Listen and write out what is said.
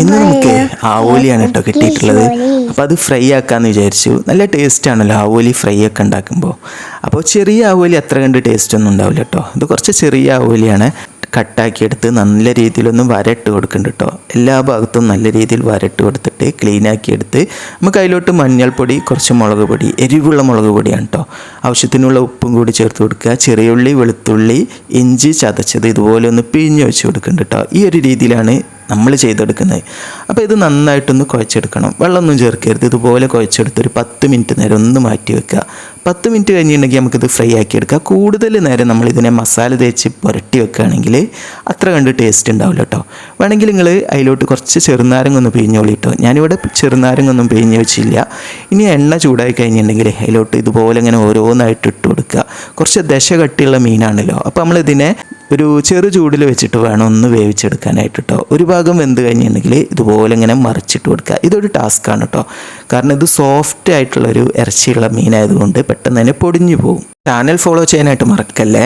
ഇന്ന് നമുക്ക് ആവോലിയാണ് കേട്ടോ കിട്ടിയിട്ടുള്ളത്. അപ്പോൾ അത് ഫ്രൈ ആക്കാമെന്ന് വിചാരിച്ചു. നല്ല ടേസ്റ്റ് ആണല്ലോ ആവോലി ഫ്രൈ ഒക്കെ ഉണ്ടാക്കുമ്പോൾ അപ്പോൾ ചെറിയ ആവോലി അത്ര കണ്ട് ടേസ്റ്റ് ഒന്നും ഉണ്ടാവില്ല കേട്ടോ. ഇത് കുറച്ച് ചെറിയ ആവോലിയാണ്. കട്ടാക്കിയെടുത്ത് നല്ല രീതിയിലൊന്ന് വരട്ട് കൊടുക്കുന്നുണ്ട് കേട്ടോ. എല്ലാ ഭാഗത്തും നല്ല രീതിയിൽ വരട്ട് കൊടുത്തിട്ട് ക്ലീനാക്കിയെടുത്ത് നമുക്ക് അതിലോട്ട് മഞ്ഞൾപ്പൊടി കുറച്ച് മുളക് പൊടി എരിവുള്ള മുളക് പൊടിയാണ് കേട്ടോ. ആവശ്യത്തിനുള്ള ഉപ്പും കൂടി ചേർത്ത് കൊടുക്കുക. ചെറിയ ഉള്ളി വെളുത്തുള്ളി ഇഞ്ചി ചതച്ചത് ഇതുപോലെ ഒന്ന് പിഴിഞ്ഞ് വെച്ച് കൊടുക്കുന്നുണ്ട് കേട്ടോ. ഈ ഒരു രീതിയിലാണ് നമ്മൾ ചെയ്തെടുക്കുന്നത്. അപ്പോൾ ഇത് നന്നായിട്ടൊന്ന് കുഴച്ചെടുക്കണം. വെള്ളമൊന്നും ചേർക്കരുത്. ഇതുപോലെ കുഴച്ചെടുത്ത് ഒരു പത്ത് മിനിറ്റ് നേരം ഒന്ന് മാറ്റി വെക്കുക. പത്ത് മിനിറ്റ് കഴിഞ്ഞിട്ടുണ്ടെങ്കിൽ നമുക്കിത് ഫ്രൈ ആക്കി എടുക്കാം. കൂടുതൽ നേരം നമ്മൾ ഇതിനെ മസാല തേച്ച് പുരട്ടി വെക്കുകയാണെങ്കിൽ അത്ര കണ്ട് ടേസ്റ്റ് ഉണ്ടാവില്ല കേട്ടോ. വേണമെങ്കിൽ നിങ്ങൾ അതിലോട്ട് കുറച്ച് ചെറുനാരങ്ങ ഒന്ന് പിഴിഞ്ഞോളി കേട്ടോ. ഞാനിവിടെ ചെറുനാരങ്ങ ഒന്നും പിഴിഞ്ഞ് വെച്ചില്ല. ഇനി എണ്ണ ചൂടായി കഴിഞ്ഞിട്ടുണ്ടെങ്കിൽ അതിലോട്ട് ഇതുപോലെ ഇങ്ങനെ ഓരോന്നായിട്ട് ഇട്ട് കൊടുക്കുക. കുറച്ച് ദശ കട്ടിയുള്ള മീനാണല്ലോ. അപ്പോൾ നമ്മളിതിനെ ഒരു ചെറു ചൂടിൽ വെച്ചിട്ട് വേണം ഒന്ന് വേവിച്ചെടുക്കാനായിട്ട് കേട്ടോ ഒരു ഭാഗം വെന്ത് കഴിഞ്ഞിട്ടുണ്ടെങ്കിൽ ഇതുപോലെ ഇങ്ങനെ മറിച്ചിട്ട് കൊടുക്കുക. ഇതൊരു ആണ് കേട്ടോ കാരണം ഇത് സോഫ്റ്റ് ആയിട്ടുള്ളൊരു ഇറച്ചിയുള്ള മീനായതുകൊണ്ട് പെട്ടെന്ന് തന്നെ പൊടിഞ്ഞു പോകും. ചാനൽ ഫോളോ ചെയ്യാനായിട്ട് മറക്കല്ലേ?